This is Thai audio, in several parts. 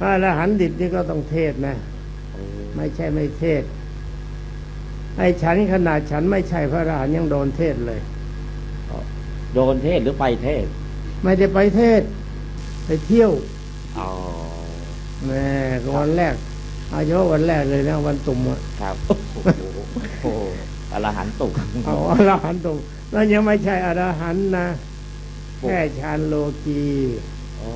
พระอรหันต์ดิบนี่ก็ต้องเทศนะ ไม่ใช่ไม่เทศ ไอ้ฉันขนาดฉันไม่ใช่พระอรหันต์ยังโดนเทศเลย โดนเทศหรือไปเทศ ไม่ได้ไปเทศ ไปเที่ยวอ๋อแม่วันแรก อายุวันแรกเลยนะวันตุ่มอะครับโอ้โหอรหันตุกเอาอรหันต์ตุ่มแล้วยังไม่ใช่อรหันต์นะแค่ฌานโลกีอ๋อ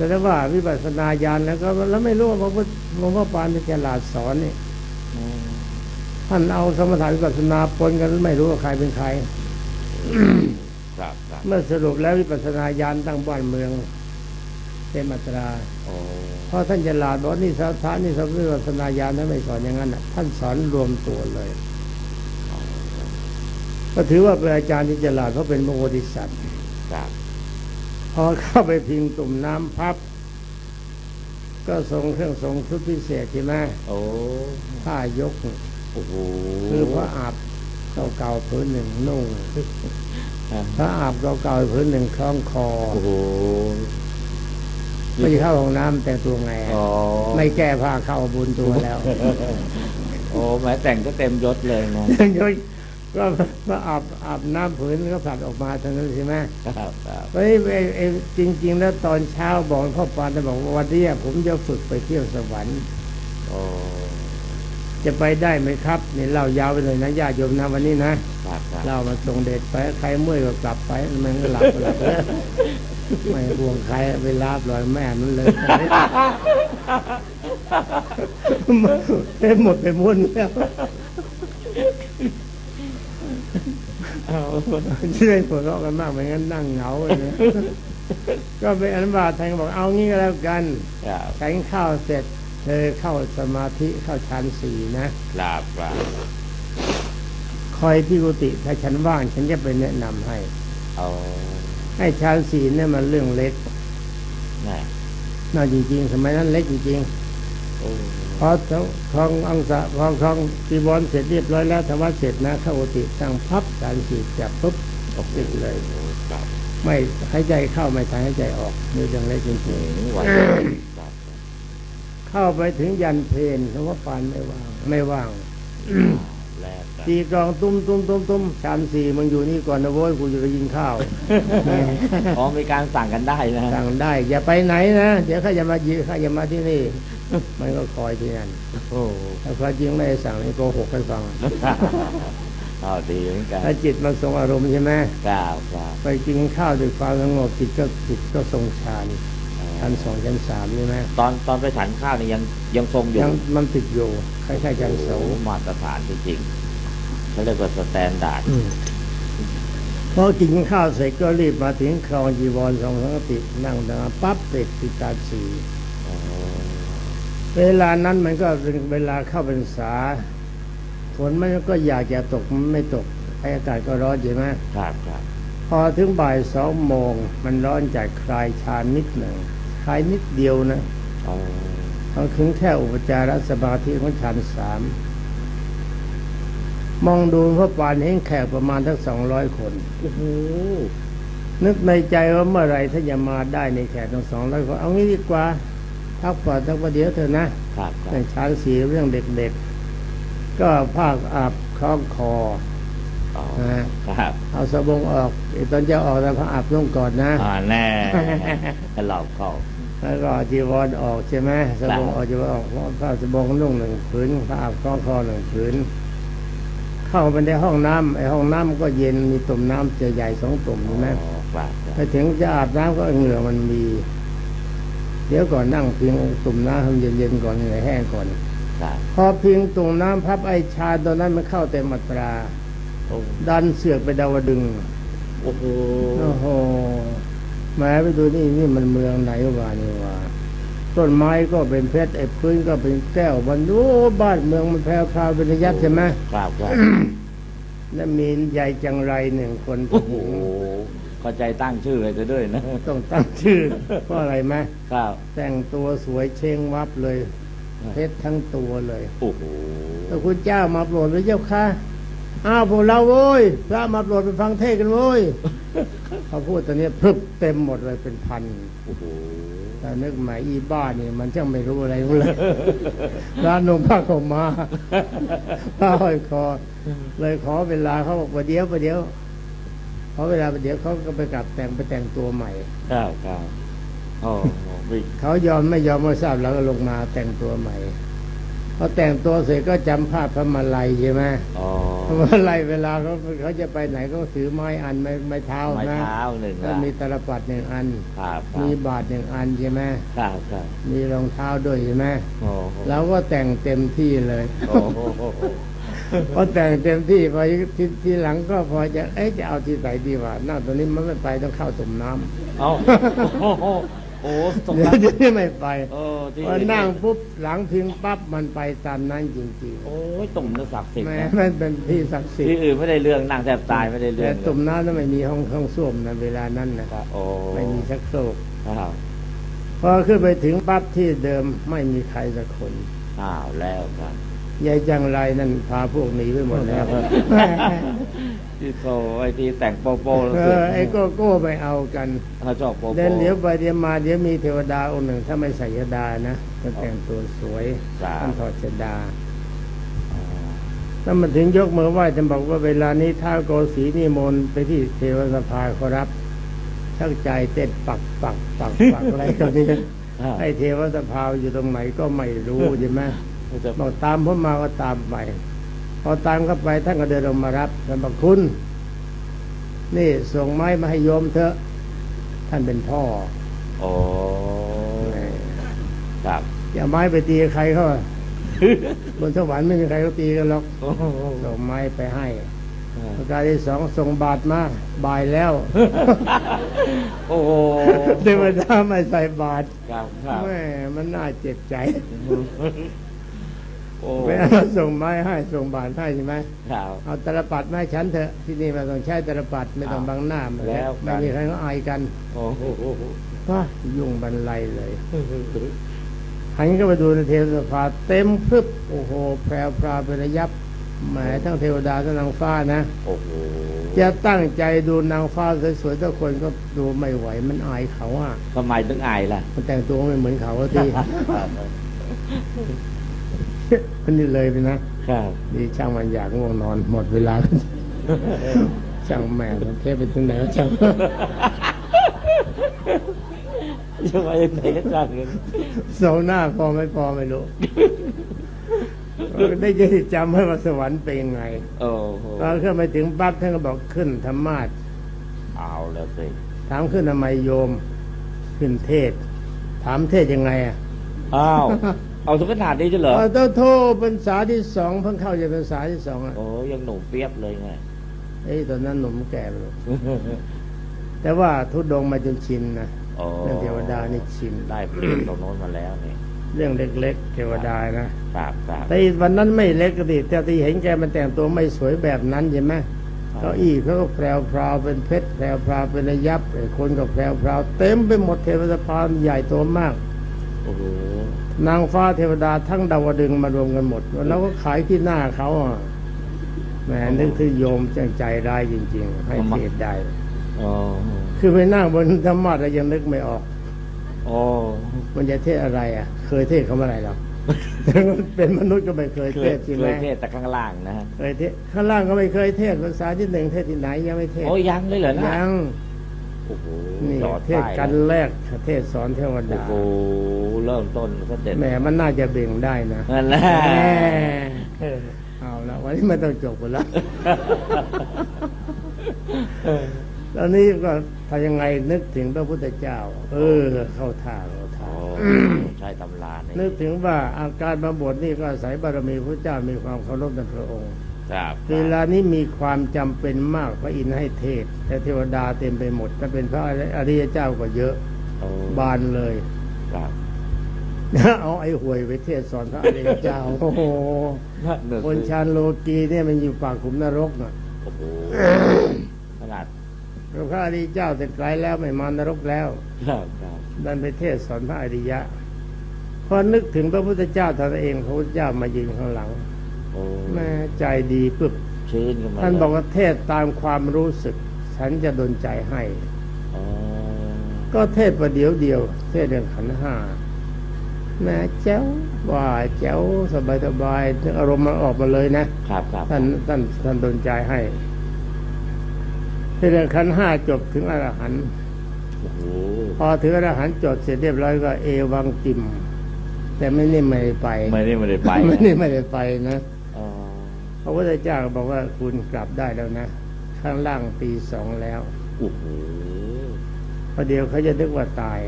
แต่ถ้าว่าวิปัสสนาญาณแล้วก็แล้วไม่รู้ว่าพระพุทธหลวงพ่อปานที่ฉลาดสอนนี่อืมท่านเอาสมถะวิปัสสนาปนกันไม่รู้ว่าใครเป็นใครครับครับเมื่อสรุปแล้ววิปัสสนาญาณตั้งบ้านเมืองเป็นมัตราโอ้เพราะท่านฉลาดบอกนี่สถานนี่สมวิปัสสนาญาณท่านไม่สอนอย่างนั้นน่ะท่านสอนรวมตัวเลย ก็ถือว่าเป็นอาจารย์ที่ฉลาดเพราะเป็นพระโพธิสัตว์ครับ พอเข้าไปพิงตุ่มน้ำพับ ก็ทรงเครื่องทรงชุดพิเศษใช่ไหมโอ้ผ้ายกโอ้โหคือพระอาบเก่าๆพื้นหนึ่งนุ่งครับพระอาบเก่าๆพื้นหนึ่งคล้องคอโอ้โหไม่เข้าห้องน้ำแต่งตัวไงอะอ๋อไม่แก้ผ้าเข้าบุญตัวแล้ว โอ้แม้แต่งก็เต็มยศเลยนะยศ ก็ก็อาบอาบน้ำผืนก็ผลัดออกมาเท่านั้นใช่ไหมครับครับเฮ้ยไอ้ไอ้จริง ๆ แล้วตอนเช้าบอกพ่อปานจะบอกว่าวันนี้ผมจะฝึกไปเที่ยวสวรรค์โอ้จะไปได้ไหมครับนี่เล่ายาวไปเลยนะญาติโยมนะวันนี้นะครับครับเล่ามาส่งเดชไปใครเมื่อยก็กลับไปมันก็หลับก็หลับแล้วไม่ห่วงใครไปลาบลอยแม่มันเลยเต็มหมดไปหมุนแล้วเอา ที่ได้หัวเราะกันมากไม่งั้นนั่งเหงาเลยนะก็เป็นอนุบาตแทงบอกเอางี้ก็แล้วกันครับฉันข้าวเสร็จเธอเข้าสมาธิเข้าฌานสี่นะครับครับคอยที่กุฏิถ้าฉันว่าง ฉันจะไปแนะนำให้เอาให้ฌานสี่เนี่ยมันเรื่องเล็กน่ะน่าจริง ๆ สมัยนั้นเล็กจริงโอ้ๆ พอทองอังสะพอทองจีวรเสร็จเรียบร้อยแล้วธรรมะเสร็จนะเข้ากุฏิตั้งพับฌานสี่จับปุ๊บโอ้โหติดเลยครับไม่หายใจเข้าไม่ทายหายใจออกนี่เรื่องเล็กจอืริงมๆไหวครับเข้าไปถึงยันเพนหลวงพ่อปานไม่ว่างไม่ว่างแรกครับตีกลองตุ้มตุ้มตุ้มตุ้มชานสี่มึงอยู่นี่ก่อนนะโว้ยกูจะไปกินข้าวอ๋อมีการสั่งกันได้นะสั่งได้ อย่าไปไหนนะเดี๋ยวข้าจะมายืข้าจะมาที่นี่ มันก็คอยที่นั่นโอ้ถ้าความจริงไม่ได้สั่งนี่โกหกให้ฟังเอาดีเหมือนกันถ้าจิตมันทรงอารมณ์ใช่ไหมครับครับไปกินข้าวด้วยความสงบจิตก็จิตก็ทรงฌานชั้นสองชั้นสามใช่ไหมตอนตอนไปฉันข้าวนี่ยังยังทรงอยู่ยังมันติดอยู่คล้ายๆชั้นสองโอ้มาตรฐานจริงๆเขาเรียกว่าสแตนดาร์ดพอกินข้าวเสร็จก็รีบมาถึงคลองจีวรสองสังกตินั่งดังปั๊บติดติดตาสี เวลานั้นมันก็เป็นเวลาเข้าพรรษาฝนมันก็อยากจะตกมันไม่ตกไออากาศก็ร้อนใช่ไหมครับครับพอถึงบ่ายสองโมงมันร้อนจากคลายชานิดหนึ่งคลายนิดเดียวนะอ๋อต้องถึงแค่อุปจารสมาธิของฌานสามมองดูพระปานเห็นแขกประมาณทั้งสองร้อยคนโอ้โหนึกในใจว่าเมื่อไหรถ้าจะมาได้ในแขกทั้งสองร้อยคนเอางี้ดีกว่า พักผ่อนสักประเดี๋ยวเถอะนะครับครัเรื่อบงชานสีเรื่องเด็กๆ ก็ภาคอาบคล้องคออ๋อนะครับเอาสบงออกไอ้ตอนจะออกแล้วพระอาบลงก่อนนะอ่าแน่หลอกเขาแล้วก็จีวรออกใช่ไหมสบงออกจีวรออกผ้าสบงนุ่งหนึ่งผืนผ้าอาบคล้องคอหนึ่งผืนเข้าไปในห้องน้ำไอ้ห้องน้ำก็เย็นมีตุ่มน้ำใหญ่ๆสองตุ่มใช่ไหมอ๋อครับครับไปถึงจะอาบน้ำก็เหงื่อมันมี เดี๋ยวก่อนนั่งพิงตุ่มน้ำให้มันเย็นๆก่อนเหงื่อแห้งก่อนครับพอพิงตุ่มน้ำพับไอชาตอนนั้นมันเข้าเต็มมัตราโอ้ดันเสือกไปดาวดึงส์โอ้โหโอ้โหแหม้ไปดูนี่นี่มันเมืองไหนวะนี่วะต้นไม้ก็เป็นเพชรไอ้พื้นก็เป็นแก้วบรรลุบ้านเมืองมันแพรวพราวเป็นระยับใช่ไหมครับครับและมีใหญ่จังไรหนึ่งคนโอ้โหเข้าใจตั้งชื่อเลยจะด้วยนะต้องตั้งชื่อเพราะอะไรไหมครับ แต่งตัวสวยเชงวับเลยเพชรทั้งตัวเลยโอ้โหพระคุณเจ้ามาโปรดพระเจ้าค่ะอ้าวพวกเราโว้ยพระมาโปรดไปฟังเทศน์กันโว้ยเขาพูดตอนนี้พรึบเต็มหมดเลยเป็นพันโอ้โหแต่นึกใหมายอีบ้านี่มันช่างไม่รู้อะไรเลยร้านนมผ้าขาวมาผ้าห้อยคอเลยขอเวลาเขาบอกว่าเดี๋ยวประเดี๋ยว ขอเวลาประเดี๋ยวเขาก็ไปกลับแต่งไปแต่งตัวใหม่ครับครับโอ้โหวิ่งเขายอมไม่ยอมไม่ทราบแล้วก็ลงมาแต่งตัวใหม่พอแต่งตัวเสร็จก็จำภาพพระมาลัยใช่ไหมอ๋อพระมาลัยเวลาเขาเขาจะไปไหนก็ถือไม้อันไม้ไม้เท้าไม้นะเท้าหนึ่งแล้วละมีตลปัดหนึ่งอันครับครับมีบาทหนึ่งอันใช่ไหมครับครับมีรองเท้าด้วยใช่ไหมโอ้โหเราก็แต่งเต็มที่เลยโอ้โห พอแต่งเต็มที่พอทีทีหลังก็พอจะเอ๊ะจะเอาที่ไหนดีวะหน้าตัวนี้มันไม่ไปต้องเข้าตุ่มน้ำเอาโอ้โหโอ้โหตกเดี๋ยวน้ำนี้ไม่ไปโอ้ที่พอนั่งปุ๊บหลังพิงปั๊บมันไปตามนั้นจริงโอ้ยตุ่มนักศักดิ์สิทๆธิ์แม้นะมันเป็นที่ศักดิ์สิทที่ธิ์อื่นไม่ได้เรื่องนั่งแทบตายไม่ได้เรื่แต่องตุ่มน้ำนั้นไม่มีห้องห้องส้วมนะเวลานั้นนะครับโอ้ไม่มีชักโครกครับพอขึ้นไปถึงปั๊บที่เดิมไม่มีใครสักคนอ้าวแล้วครับ ยายจังไรนั่นพาพวกหนีไปหมดแล้วที่โตไอ้ที่แต่งโปโปแล้วเอเสื้อไอ้โก้โก้ไปเอากันเขาชอบโปโปเดินเดี๋ยวไปเดี๋ยวมาเดี๋ยวมีเทวดาองค์หนึ่ง ถ้าไม่ใส่ยดานะก็แต่งตัวสวยท่านถอดชดาอ๋อถ้ามันถึงยกมือไหว้ท่านบอกว่าเวลานี้ท้าวโกสีนิมนต์ไปที่เทวสภาขอรับชักใจเต้นปักปักปักปักอะไรกันนี้อ่าไอ้เทวสภาอยู่ตรงไหนก็ไม่รู้ใช่ไหมเขาจะ บอกตามผมมาก็ตามไปพอตามเข้าไปท่านก็เดินลงมารับท่านบอกคุณ นี่ส่งไม้มาให้โยมเถอะ ท่านเป็นพ่อโอ้ครับอย่าไม้ไปตีใครเขาบนสวรรค์ไม่มีใครเขาตีกันหรอกโอ้โหส่งไม้ไปให้ประการที่สองส่งบาทมาบ่ายแล้ว โอ้โหเทวดาไม่ใส่บาทครับครับแม่มันน่าเจ็บใจ โอ้ไม่เอาส่งไม้ให้ส่งบาทให้ใช่ไหมครับเอาตรปัดมาให้ฉันเถอะที่นี่ไมาต้องใช้ตรปัดไม่ต้องบังหน้ามันแล้วกันไม่มีใครเขาอายกันโอ้โหก็ยุ่งบรรลัยเลยหันก็ไปดูในเทวสภาเต็มพรึบโอ้โห แพรวพราวเป็นระยับแหมทั้งเทวดาทั้งนางฟ้านะโอ้โหจะตั้งใจดูนางฟ้าสวยๆทุกคนก็ดูไม่ไหวมันอายเขาอะทำไมถึงอายล่ะ มันแต่งตัวไม่เหมือนเขาที มันนี่เลยไปนะครับดีช่างมันอยากง่วงนอนหมดเวลาช่างแม่มันเทพไปถึงไหนแล้วช่างยังไงไหนก็จังกันเสาหน้าพอไม่พอไม่รู้ได้จะจำให้ว่าสวรรค์เป็นยังไงโอ้โหพอขึ้นไปถึงปั๊บท่านก็บอกขึ้นธรรมาสเอาแล้วสิถามขึ้นทำไมโยม ขึ้นเทศ ถามเทศยังไงอะอ้าว เอาถึงขนาดนี้จะเหรอเอาเต้าโทพรรษาที่สองเพิ่งเข้าจะพรรษาที่สองอะโอ้ยังหนุ่มเปียบเลยไงเอ้ยตอนนั้นหนุ่มแก่ไปแล้วแต่ว่าทุดงค์มาจนชินนะโอ้เรื่องเทวดานี่ชินได้เปลี่ยนตรงโน้นมาแล้วนี่เรื่องเล็กๆเทวดานะครับครับแต่วันนั้นไม่เล็กก็ดิแต่ที่เห็นแกมันแต่งตัวไม่สวยแบบนั้นใช่ไหมเก้าอี้เขาก็แพรวพราวเป็นเพชรแพรวพราวเป็นระยับไอ้คนก็แพรวพราวเต็มไปหมดเทวสภาใหญ่โตมากโอ้โห นางฟ้าเทวดาทั้งดาวดึงส์มารวมกันหมด แล้วก็ขายที่หน้าเขาอะแหมนึกถึงโยมจังใจร้ายจริง ๆ ให้เทศได้โอ้คือไปนั่งบนธรรมะแล้วยังนึกไม่ออกโอ้มันจะเทศอะไร อะ เคยเทศเขาเมื่อไหร่หรอกเป็นมนุษย์ก็ไม่เคยเคเทยศใช่เคไหมยเทศแต่ข้างล่างนะฮะเคยเทศข้างล่างก็ไม่เคยเทศภาษาที่หนึ่งเทศที่ไหนยังไม่เทศโอ้ยังเลยเหรอนะยังโอ้โห นี่หลอดเทศป้ายกันนะแรกเทศสอนเทวโอ้ดาโหเริ่มต้นก็เด็ดแหมมันน่าจะเบ่งได้นะนั่นแหละแหมเอาละวันนี้ไม่ต้องจบกันแล้วตอนนี้ก็ถ้ายังไงนึกถึงพระพุทธเจ้า เออ เข้าท่าเข้าท่าโอ้ใช่ตำราเนี่ยนึกถึงว่าอาการมาบวชนี่ก็อาศัยบารมีพระเจ้ามีความเคารพในพระองค์ครับ เวลานี้มีความจำเป็นมากพระอินทร์ให้เทศ แต่เทวดาเต็มไปหมดถ้าเป็นพระอริยเจ้าก็เยอะโอ้บานเลยครับเอาไอ้หวยไปเทศสอนพระอริยเจ้าโอ้โหนั่นคนชานโลกีเนี่ยมันอยู่ปากขุมนรกน่ะโอ้โหขนาดพระอริยเจ้าแต่ไกลแล้วไม่มานรกแล้วครับครับดันไปเทศสอนพระอริยะพอนึกถึงพระพุทธเจ้าท่านเองพระพุทธเจ้ามายืนข้างหลังโอ้ แม่ใจดีปึ๊บชื่นกันมาท่านเลยบอกว่าเทศตามความรู้สึก ฉันจะดลใจให้อ๋อก็เทศประเดี๋ยวเดียว เทศเรื่องขันธ์ห้าแม่เจ้าว่าเจ้าสบายสบายๆอารมณ์มันออกมาเลยนะครับครับท่านท่านท่านดนใจให้เทศเรื่องขันธ์ห้าจบถึงอรหันต์โอ้โหพอถึงอรหันต์จบเสร็จเรียบร้อยก็เอวังติม แต่ไม่นี่ไม่ได้ไป ไม่ได้ไม่ได้ไป ไม่ได้ไม่ได้ไปนะอ๋อ พระพุทธเจ้าก็บอกว่าคุณกลับได้แล้วนะ ข้างล่างตีสองแล้วโอ้โหพอเดียวเขาจะนึกว่าตาย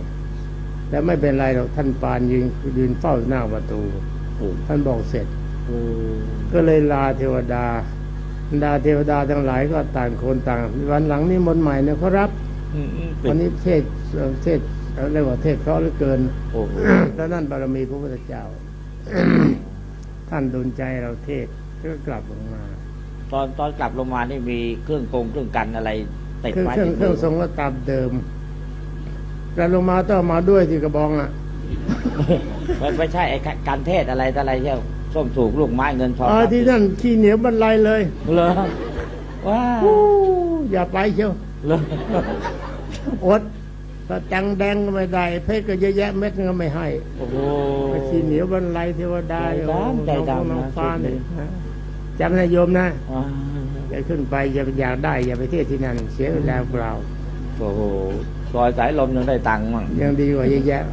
แต่ไม่เป็นไรหรอกท่านปานยืนยืนเฝ้าหน้าประตูโอ้ท่านบอกเสร็จโหก็เลยลาเทวดาดาเทวดาทั้งหลายก็ต่างคนต่าง วันหลังนี่มนต์ใหม่เนี่ยเขารับอืมอืมเป็วันนนี้เทศเอ่อเทศเรียกว่าเทศเพราะเหลือเกินโอ้โหแล้วนั่นบารมีพระพุทธเจ้า ท่านดลใจเราเทศ ก็กลับลงมา ตอนตอนกลับลงมานี่มีเครื่องกงเครื่องกันอะไรติดเครื่องไว้เครื่องที่เครื่องทรงก็ตามเดิมกลับลงมาต้องเอามาด้วยที่กระบองอะไม่ไม่ใช่ไอ้การเทศอะไรต่ออะไรเช่ส้มถูกลูกไม้เงินทองอ๋อที่นั่นขี้เหนียวบรรลัยเลยเหรอว้าอู้อย่าไปเชียวเหรออดถ้าตังค์แดงก็ไม่ได้ เพชรก็เยอะแยะเม็ดก็ไม่ให้ โอ้โหไปขี้เหนียวบรรลัยเทวดาใจดำใจดำนะน้องฟ้าเนี่ยชุดนี้ จำนายโยมนะอ่าอย่าขึ้นไปอย่าอยากได้ อย่าไปเทศที่นั่นเสียเวลาเปล่าโอ้โหซอยสายลมยังได้ตังค์มั่งยังดีกว่าเยอะแยะ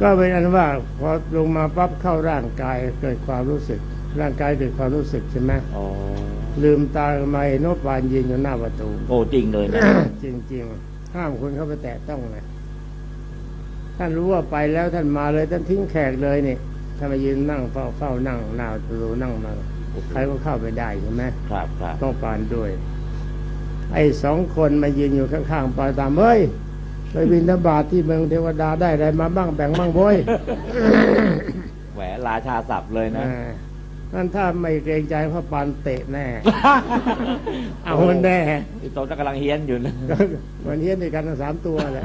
ก็เป็นอันว่าพอลงมาปั๊บเข้าร่างกายเกิดความรู้สึก ร่างกายเกิดความรู้สึกใช่ไหมอ๋อลืมตามาเห็นนกปานยืนอยู่หน้าประตู โอ้จริงเลยนะจริงๆห้ามคนเข้าไปแตะต้องเลยท่านรู้ว่าไปแล้วท่านมาเลยท่านทิ้งแขกเลยนี่ ท่านมายืนนั่งเฝ้าเฝ้านั่งหน้าประตูนั่งมาใครก็เข้าไปได้ใช่ไหมครับครับต้องปานด้วย ไอ้สองคนมายืนอยู่ข้างๆปานตามเฮ้ยไปบินทบาทที่เมืองเทวดาได้อะไรมาบ้างแบ่งบ้างโว้ยแหวราชาศัพท์เลยนะอ่านั่นถ้าไม่เกรงใจพระปานเตะแน่ เอามันแน่ไอ้โตนั่นกำลังเฮี้ยนอยู่นะวันนี้ในกันทั้งสามตัวแหละ